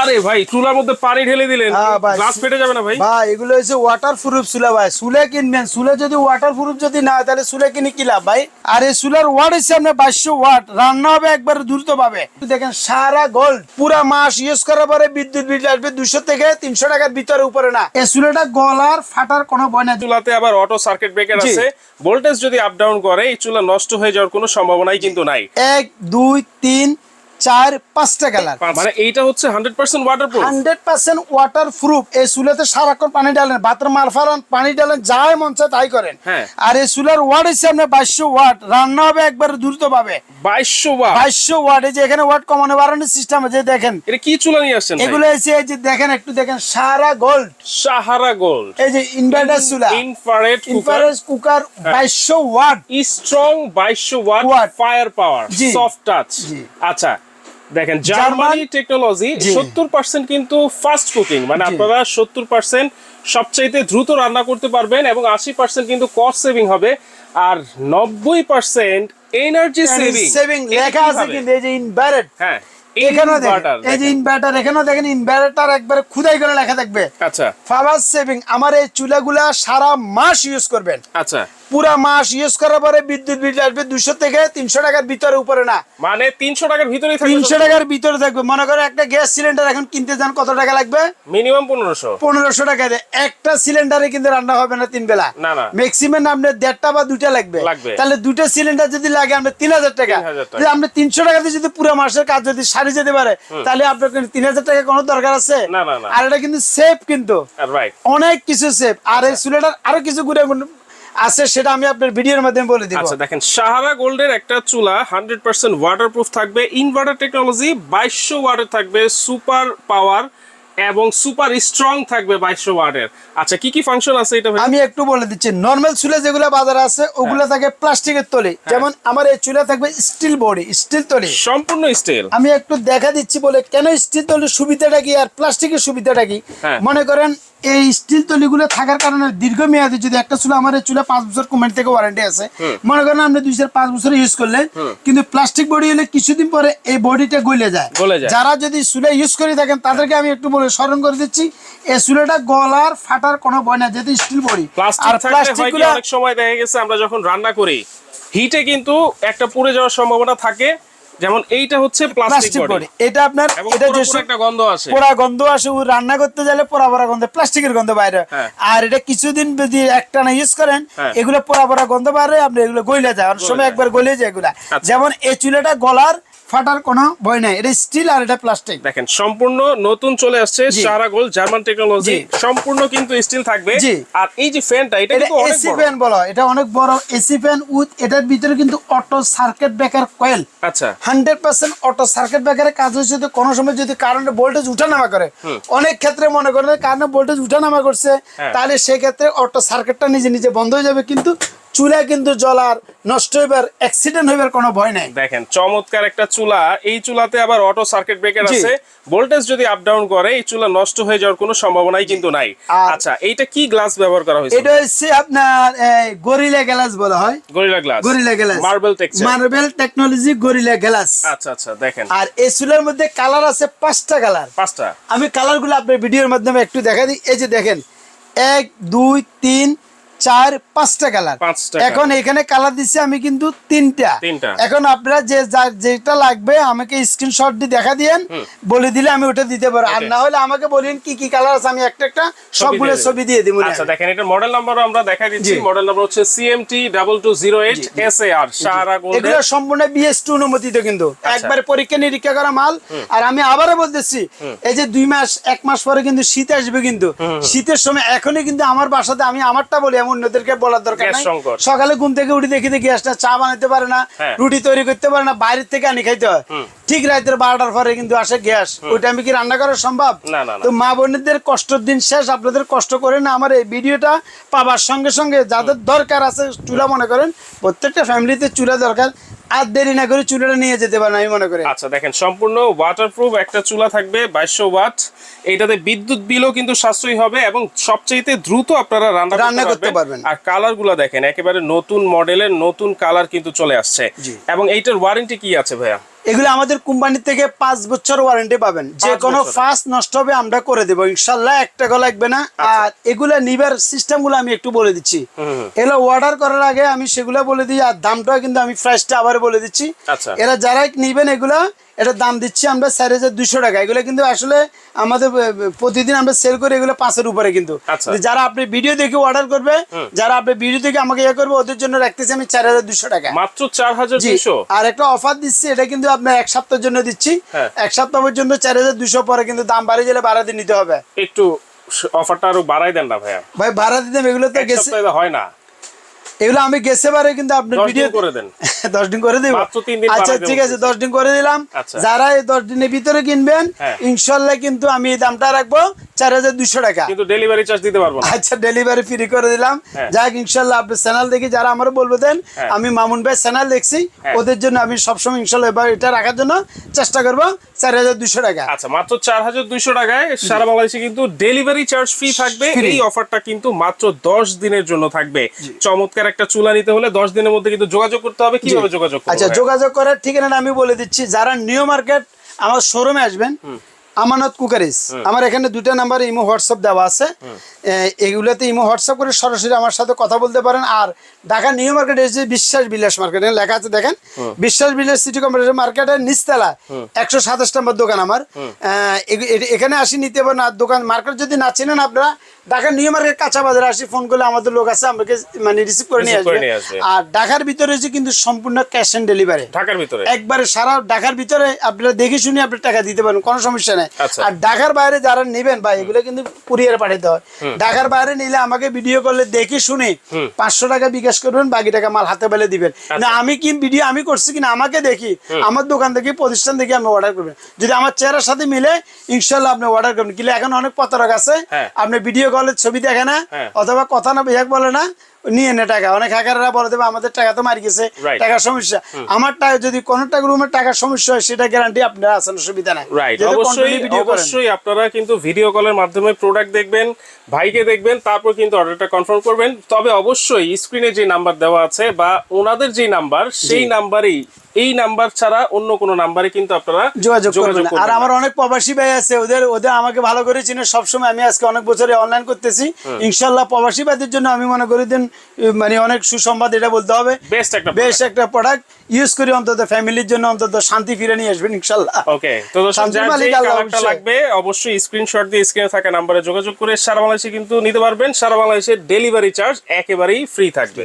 আরে ভাই চুলার মধ্যে পানি ঢেলে দিলেন। হ্যাঁ গ্লাস ফেটে যাবে না ভাই? ভাই এগুলো হচ্ছে চুলা ভাই। চুলে কিনবেন চুলে যদি যদি না তাহলে চুলে কিনে কি লাভ ভাই? আর এই চুলার ওয়াট হচ্ছে আপনার বাইশশো ওয়াট রান্না হবে একবার দ্রুত পাবে দেখেন সারা গোল্ড পুরা মাস ইউজ করার পরে বিদ্যুৎ বিল আসবে দুশো থেকে তিনশো টাকার ভিতরে উপরে না। এই চুলাটা গলার ফাটার কোনো ভয় না চুলাতে আবার অটো সার্কিট ব্রেকার। আছে। ভোল্টেজ যদি আপ ডাউন করে এই চুলা নষ্ট হয়ে যাওয়ার কোনো সম্ভাবনাই কিন্তু নাই। এক দুই তিন চার পাঁচটা কালার মানে এইটা হচ্ছে hundred percent waterproof hundred percent waterproof এই চুলাতে সারাক্ষণ পানি ডালেন বাথরুম মাল ফালান পানি ডালেন যাই মন চায় তাই করেন। হ্যাঁ। আর এই চুলার ওয়াট হচ্ছে আপনার বাইশশো ওয়াট রান্না হবে একবার দ্রুত পাবে বাইশশো ওয়াট বাইশশো ওয়াট এই যে এখানে ওয়াট কমানো বাড়ানোর সিস্টেম আছে দেখেন। এটা কি চুলা নিয়ে আসছেন এগুলো এসে এই যে দেখেন একটু দেখেন সারা গোল্ড সাহারা গোল্ড এই যে ইনভার্টার চুলা। ইনফ্রারেড কুকার ইনফ্রারেড কুকার বাইশশো ওয়াট স্ট্রং বাইশশো watt fire power soft touch আচ্ছা দেখেন জার্মানি টেকনোলজি সত্তর পার্সেন্ট কিন্তু ফাস্ট কুকিং মানে আপনারা সত্তর পার্সেন্ট সবচাইতে দ্রুত রান্না করতে পারবেন এবং আশি পার্সেন্ট কিন্তু কস্ট সেভিং হবে আর নব্বই পার্সেন্ট এনার্জি সেভিং সেভিং লেখা আছে কিন্তু এই যে ইনভার্টার হ্যাঁ এখানেও দেখেন এই যে ইনভার্টার এখানেও দেখেন ইনভার্টার একবারে খুদাই করে লেখা থাকবে। আচ্ছা। পাওয়ার সেভিং আমার এই চুলাগুলা সারা মাস ইউজ করবেন। আচ্ছা। পুরা মাস ইউজ করার পরে বিদ্যুৎ বিল আসবে দুশো থেকে তিনশো টাকার ভিতরে উপরে না। মানে তিনশো টাকার ভিতরে তিনশো টাকার ভিতরে থাকবে। মনে করে একটা গ্যাস সিলিন্ডার এখন কিনতে যান কত টাকা লাগবে? মিনিমাম পনেরোশো। পনেরোশো টাকা একটা সিলিন্ডারে কিন্তু রান্না হবে না তিন বেলা। না, না। ম্যাক্সিমাম আপনার দেড়টা বা দুটা লাগবে। তাহলে দুটা সিলিন্ডার যদি লাগে আপনার তিন হাজার টাকা। 3,000 যদি আপনি তিনশো টাকা দিয়ে যদি পুরো মাসের কাজ যদি সারি যেতে পারে তাহলে আপনার কিন্তু তিন হাজার টাকা কোনো দরকার আছে। আর এটা কিন্তু সেফ কিন্তু। অনেক কিছু সেফ আর এই চুলাটার আরও কিছু গুণে আছে সেটা আমি আপনার ভিডিওর মাধ্যমে বলে দিব। আচ্ছা দেখেন সাহারা গোল্ডের একটা চুলা হান্ড্রেড পার্সেন্ট ওয়াটারপ্রুফ থাকবে। ইনভার্টার টেকনোলজি বাইশশো ওয়াটের থাকবে সুপার পাওয়ার এবং সুপার স্ট্রং থাকবে বাইশশো ওয়াটের। আচ্ছা কি কি ফাংশন আছে এটা আমি একটু বলে দিচ্ছি নর্মাল চুলা যেগুলো বাজারে আছে ওগুলো হ্যাঁ। থাকে প্লাস্টিকের তলে। যেমন আমার এই চুলা থাকবে স্টিল বডি স্টিল তলে। সম্পূর্ণ স্টিল আমি একটু দেখা দিচ্ছি বলে কেন স্টিল তলির সুবিধাটা কি আর প্লাস্টিকের সুবিধাটা কি? হ্যাঁ। মনে করেন এই স্টিল তলিগুলো থাকার কারণে দীর্ঘমেয়াদী যদি একটা চুলা আমার চুলা পাঁচ বছর কোম্পানি থেকে ওয়ারেন্টি আছে মনে করেন আপনি দুই চার পাঁচ বছর ইউজ করলেন কিন্তু প্লাস্টিক বডি হলে কিছুদিন পরে এই বডিটা গলে যায়। যারা যদি চুলা ইউজ করে থাকেন তাদেরকে আমি একটু বলে স্মরণ করে দিচ্ছি এই চুলাটা গলার ফাটার কোনো ভয় না যেহেতু স্টিল বডি প্লাস্টিক থাকলে হয় কি অনেক সময় দেখা গেছে আমরা যখন রান্না করি হিটে কিন্তু একটা পুড়ে যাওয়ার সম্ভাবনা থাকে যেমন এইটা হচ্ছে প্লাস্টিক বডি এটা আপনার এটা যে একটা গন্ধ আসে। পোড়া গন্ধ আসে ও রান্না করতে গেলে পোড়া পোড়া গন্ধ প্লাস্টিকের গন্ধ বাইরে হ্যাঁ। আর এটা কিছুদিন যদি একটা না ইউজ করেন হ্যাঁ। এগুলো পোড়া পোড়া গন্ধ বাইরে আপনি এগুলো গলে যায়। অনেক সময় একবার গলে যায় এগুলা। আচ্ছা। যেমন এই চুলাটা গলার ফাটার কোনো ভয় নাই। এটা স্টিল আর এটা প্লাস্টিক দেখেন সম্পূর্ণ নতুন চলে আসছে সারা গোল্ড জার্মান টেকনোলজি সম্পূর্ণ কিন্তু স্টিল থাকবে। আর এই যে ফ্যানটা এটা কিন্তু অনেক এসি ফ্যান বলা হয়। এটা অনেক বড় এসি ফ্যান উইথ এটার ভিতরে কিন্তু অটো সার্কিট ব্রেকার কয়েল আচ্ছা। হান্ড্রেড পার্সেন্ট অটো সার্কিট ব্রেকারের কাজ হচ্ছে যদি কোনো সময় যদি কারেন্টের ভোল্টেজ উঠানামা করে। অনেক ক্ষেত্রে মনে করেন কারেন্টের ভোল্টেজ উঠানামা করছে তাহলে সেই ক্ষেত্রে অটো সার্কিটটা নিজে নিজে বন্ধ হয়ে যাবে কিন্তু চুলা কিন্তু জ্বলার নষ্ট হইবার অ্যাক্সিডেন্ট হইবার কোনো ভয় নাই। দেখেন চমৎকার একটা চুলা। এই চুলাতে আবার অটো সার্কিট ব্রেকার আছে। ভোল্টেজ যদি আপ ডাউন করে এই চুলা নষ্ট হয়ে যাওয়ার কোনো সম্ভাবনাই কিন্তু নাই। আচ্ছা এইটা কি গ্লাস ব্যবহার করা হয়েছে? এটা হচ্ছে আপনার গরিলা গ্লাস বলা হয়। Gorilla glass gorilla glass marble texture marble technology gorilla glass আচ্ছা আচ্ছা দেখেন। আর এই চুলার মধ্যে কালার আছে পাঁচটা কালার পাঁচটা। আমি কালারগুলো আপনার ভিডিওর মাধ্যমে একটু দেখা দিই। এই যে দেখেন এক দুই তিন চার পাঁচটা কালার এখন এখানে কালার দিচ্ছি আমি কিন্তু তিনটা। এখন আপনারা যে যেটা লাগবে আমাকে স্ক্রিনশট দিয়ে দেখা দিয়েন বলে দিলে আমি ওটা দিতে পারব। আর না হলে আমাকে বলেন কি কি কালার আছে আমি একটা একটা সবগুলো ছবি দিয়ে দিব। আচ্ছা দেখেন এটা মডেল নাম্বার আমরা দেখা দিচ্ছি। মডেল নাম্বার হচ্ছে CMT double two zero eight S A R Sahara গোল্ডের এগুলো সম্পূর্ণ বিএস টু অনুমোদিত কিন্তু। আচ্ছা। একবারে পরীক্ষা নিরীক্ষা করা মাল। আর আমি আবারও বলতেছি এই যে দুই মাস এক মাস পরে কিন্তু শীত আসবে কিন্তু। শীতের সময় এখনই কিন্তু আমার বাসাতে আমি আমারটা বলি অন্যদেরকে বলার দরকার নাই। সকালে ঘুম থেকে উঠে দেখি দেখি গ্যাসটা চা বানাতে পারে না হ্যাঁ। রুটি তৈরি করতে পারে না বাইরের থেকে আনি খাইতে হয়। ঠিক রাতের বারোটার পরে কিন্তু আসে গ্যাস। ওইটা আমি কি রান্না করা সম্ভব। তো মা বোনদের কষ্টের দিন শেষ আপনাদের কষ্ট করে না আমার এই ভিডিওটা পাবার সঙ্গে সঙ্গে যাদের দরকার আছে চুলা মনে করেন প্রত্যেকটা ফ্যামিলিতে চুলা দরকার। আর দেরি না করে চুলাটা নিয়ে যেতে পারেন আমি মনে করি। আচ্ছা দেখেন সম্পূর্ণ ওয়াটারপ্রুফ একটা চুলা থাকবে বাইশশো ওয়াট। এইটাতে বিদ্যুৎ বিলও কিন্তু সাশ্রয়ী হবে এবং সবচেয়ে দ্রুত আপনারা রান্না রান্না করতে পারবেন। পারবেন। আর কালারগুলো দেখেন একেবারে নতুন মডেলের নতুন কালার কিন্তু চলে আসছে। এবং এইটার ওয়ারেন্টি কি আছে ভাইয়া? এগুলো আমাদের কোম্পানি থেকে পাঁচ বছর ওয়ারেন্টি পাবেন যে কোনো ফাস্ট ফার্স্ট নষ্ট হবে আমরা করে দেবো ইনশাল্লাহ একটা টাকা লাগবে না আচ্ছা। আর এগুলা নিবার সিস্টেমগুলো আমি একটু বলে দিচ্ছি। এগুলো অর্ডার করার আগে আমি সেগুলো বলে দিই আর দামটাও কিন্তু আমি প্রাইসটা আবার বলে দিচ্ছি আচ্ছা। এরা যারাই নিবেন এগুলা এটার দাম দিচ্ছি আমরা চার হাজার দুশো টাকা। এগুলো কিন্তু আসলে আমাদের প্রতিদিন আমরা সেল করি এগুলো পাঁচের উপরে কিন্তু। আচ্ছা। যারা আপনি ভিডিও দেখে অর্ডার করবে যারা আপনি ভিডিও দেখে আমাকে ইয়ে করবে ওদের জন্য রাখতেছি আমি চার হাজার দুশো টাকা। মাত্র চার হাজার দুইশো? আর একটা অফার দিচ্ছি এটা কিন্তু আপনার এক সপ্তাহের জন্য দিচ্ছি। হ্যাঁ। এক সপ্তাহ পর্যন্ত চার হাজার দুশো পরে কিন্তু দাম বাড়িয়ে গেলে দিয়ে নিতে হবে। একটু অফারটা আরও বাড়াই দেন না ভাইয়া। ভাই ভাড়া দিতে এগুলো তো গেছে হয় না। এগুলো আমি গেছে বারে কিন্তু আপনার দিন ভিডিও করে দেন। দশ দিন করে দিব। আচ্ছা ঠিক আছে দশ দিন করে দিলাম। আচ্ছা। যারা এই দশ দিনের ভিতরে কিনবেন হ্যাঁ। ইনশাল্লাহ কিন্তু আমি দামটা রাখব চার হাজার দুশো টাকা। কিন্তু ডেলিভারি চার্জ দিতে পারব আচ্ছা ডেলিভারি ফ্রি করে দিলাম। হ্যাঁ। যাক ইনশাল্লাহ আপনি চ্যানেল দেখি যারা আমার বলবে দেন হ্যাঁ। আমি মামুন ভাই চ্যানেল দেখছি। ওদের জন্য আমি সবসময় ইনশাল্লাহ এবার এটা রাখার জন্য চেষ্টা করব চার হাজার দুশো টাকা। আচ্ছা মাত্র চার হাজার দুইশো টাকায় সারা বাংলাদেশে কিন্তু ডেলিভারি চার্জ ফ্রি থাকবে। এই অফারটা কিন্তু মাত্র দশ দিনের জন্য থাকবে। চমৎকার একটা চুলা নিতে হলে দশ দিনের মধ্যে কিন্তু যোগাযোগ করতে হবে। কীভাবে যোগাযোগ আচ্ছা যোগাযোগ করার ঠিকানা আমি বলে দিচ্ছি। যারা নিউ মার্কেট আমার শোরুমে আসবেন আমানত কুকারিস। আমার এখানে দুটা নাম্বার ইমো হোয়াটসঅ্যাপ দেওয়া আছে। এগুলোতে ইমো হোয়াটসঅ্যাপ করে সরাসরি আমার সাথে কথা বলতে পারেন। আর ঢাকা নিউ মার্কেট এসে বিশ্বাস বিলাস মার্কেট লেখা আছে দেখেন। বিশ্বাস বিলাস সিটি কম্পিউটার মার্কেটের নিচতলা একশো সাতাশ নম্বর দোকান আমার। এখানে আসি নিতে পারেন। আর দোকান মার্কেট যদি না চেনেন আপনারা ঢাকা নিউ মার্কেট কাঁচা বাজারে আসি ফোন করলে আমাদের লোক আছে আমাকে মানে রিসিভ করে নিয়ে আসবে। আর ঢাকার ভিতরে হচ্ছে কিন্তু সম্পূর্ণ ক্যাশ অন ডেলিভারি ঢাকার ভিতরে? একবারে সারা ঢাকার ভিতরে আপনারা দেখে শুনে আপনি টাকা দিতে পারেন কোনো সমস্যা নেই। আচ্ছা। আর ঢাকার বাইরে যারা নেবেন ভাই এগুলো কিন্তু কুরিয়ার পাঠাতে হয় ঢাকার বাইরে নিলে আমাকে ভিডিও করলে দেখে শুনে পাঁচশো টাকা বিকাশ করবেন বাকি টাকা মাল হাতে পেলে দিবেন আচ্ছা। না আমি কি ভিডিও আমি করছি কিনা আমাকে দেখি আমার দোকান থেকে প্রতিষ্ঠান থেকে আপনি অর্ডার করবেন যদি আমার চেহারার সাথে মিলে ইনশাল্লাহ আপনি অর্ডার করবেন কিন্তু এখন অনেক প্রতারক আছে হ্যাঁ। আপনি ভিডিও কলের ছবি দেখে না হ্যাঁ। অথবা কথা না বেহাক বলে না নিয়ে নে টাকা। অনেক হ্যাকাররা বলে দেবে আমাদের টাকা তো মারি গেছে টাকার সমস্যা। আমার টাকা যদি কোনো টাকা রুমের টাকার সমস্যা হয় সেটা গ্যারান্টি আপনার আছেন অসুবিধা নাই। রাইট অবশ্যই অবশ্যই আপনারা কিন্তু ভিডিও কলের মাধ্যমে প্রোডাক্ট দেখবেন ভাইকে দেখবেন তারপর কিন্তু অর্ডারটা কনফার্ম করবেন। তবে অবশ্যই স্ক্রিনে যে নাম্বার দেওয়া আছে বা ওনাদের যে নাম্বার সেই নাম্বারেই এই নাম্বার ছাড়া অন্য কোনো নাম্বারে কিন্তু আপনারা যোগাযোগ করবেন আর আমার অনেক প্রবাসী ভাই আছে ওদের ওদের আমাকে ভালো করে চিনে। সবসময় আমি আজকে অনেক বছরে অনলাইন করতেছি। ইনশাল্লাহ প্রবাসী ভাইদের জন্য আমি মনে করি দিন মানে অনেক সুসংবাদ এটা বলতে হবে। বেস্ট একটা বেশ একটা প্রোডাক্ট ইউজ করি অন্তত ফ্যামিলির জন্য অন্তত শান্তি ফিরে নিয়ে আসবেন ইনশাল্লাহ ওকে তো দর্শক। লাগবে অবশ্যই স্ক্রিনশট দিয়ে স্ক্রিনে থাকা নাম্বারে যোগাযোগ করে সারা বাংলাদেশে কিন্তু নিতে পারবেন। সারা বাংলাদেশে ডেলিভারি চার্জ একেবারেই ফ্রি থাকবে।